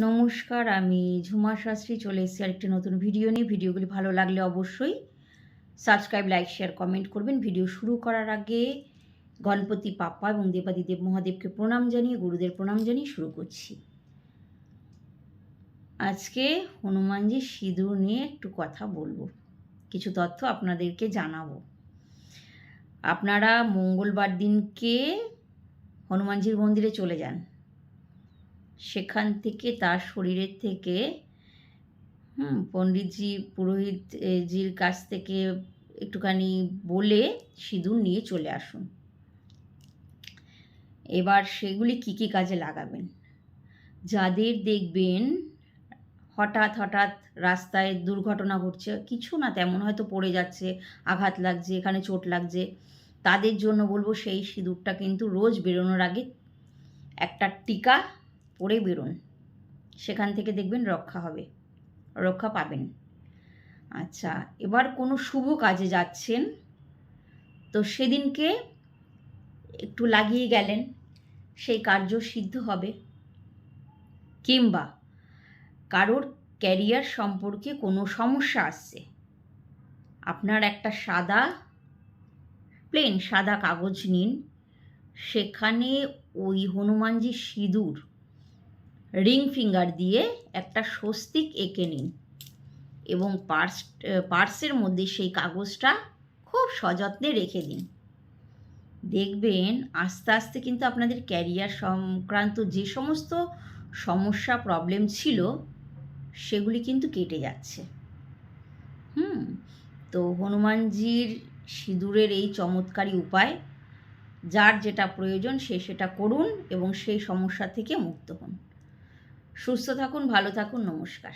নমস্কার, আমি ঝুমা শাস্ত্রী, চলে এসেছি আরেকটি নতুন ভিডিও নিয়ে। ভিডিওগুলি ভালো লাগলে অবশ্যই সাবস্ক্রাইব লাইক শেয়ার কমেন্ট করবেন। ভিডিও শুরু করার আগে গণপতি পাপ্পা এবং দেবাদিদেব মহাদেবকে প্রণাম জানিয়ে, গুরুদের প্রণাম জানিয়ে শুরু করছি। আজকে হনুমানজি সিঁদুর নিয়ে একটু কথা বলব। কিছু তথ্য আপনাদেরকে জানাব। আপনারা মঙ্গলবার দিনকে হনুমানজির মন্দিরে চলে যান। সেখান থেকে তার শরীরের থেকে, হুম, পণ্ডিতজি পুরোহিতজির কাছ থেকে একটুখানি বলে সিঁদুর নিয়ে চলে আসুন। এবার সেগুলি কি কি কাজে লাগাবেন? যাদের দেখবেন হঠাৎ হঠাৎ রাস্তায় দুর্ঘটনা ঘটছে, কিছু না তেমন হয়তো পড়ে যাচ্ছে, আঘাত লাগছে, এখানে চোট লাগছে, তাদের জন্য বলব সেই সিঁদুরটা কিন্তু রোজ বেরোনোর আগে একটা টিকা পরে বেরোন। সেখান থেকে দেখবেন রক্ষা হবে। রক্ষা পাবেন। আচ্ছা এবার কোনো শুভ কাজে যাচ্ছেন, তো সেদিনকে একটু লাগিয়ে গেলেন। সেই কার্য সিদ্ধ হবে। কিংবা কারোর ক্যারিয়ার সম্পর্কে কোনো সমস্যা আসছে। আপনার একটা সাদা প্লেন, সাদা কাগজ নিন। সেখানে ওই হনুমানজি সিঁদুর রিং ফিঙ্গার দিয়ে একটা স্বস্তিক এঁকে নিন এবং পার্স পার্সের মধ্যে সেই কাগজটা খুব সযত্নে রেখে দিন। দেখবেন আস্তে আস্তে কিন্তু আপনাদের ক্যারিয়ার সংক্রান্ত যে সমস্ত সমস্যা প্রবলেম ছিল, সেগুলি কিন্তু কেটে যাচ্ছে। হুম, তো হনুমানজির সিঁদুরের এই চমৎকারী উপায়, যার যেটা প্রয়োজন সে সেটা করুন এবং সেই সমস্যা থেকে মুক্ত হন। সুস্থ থাকুন ভালো থাকুন নমস্কার।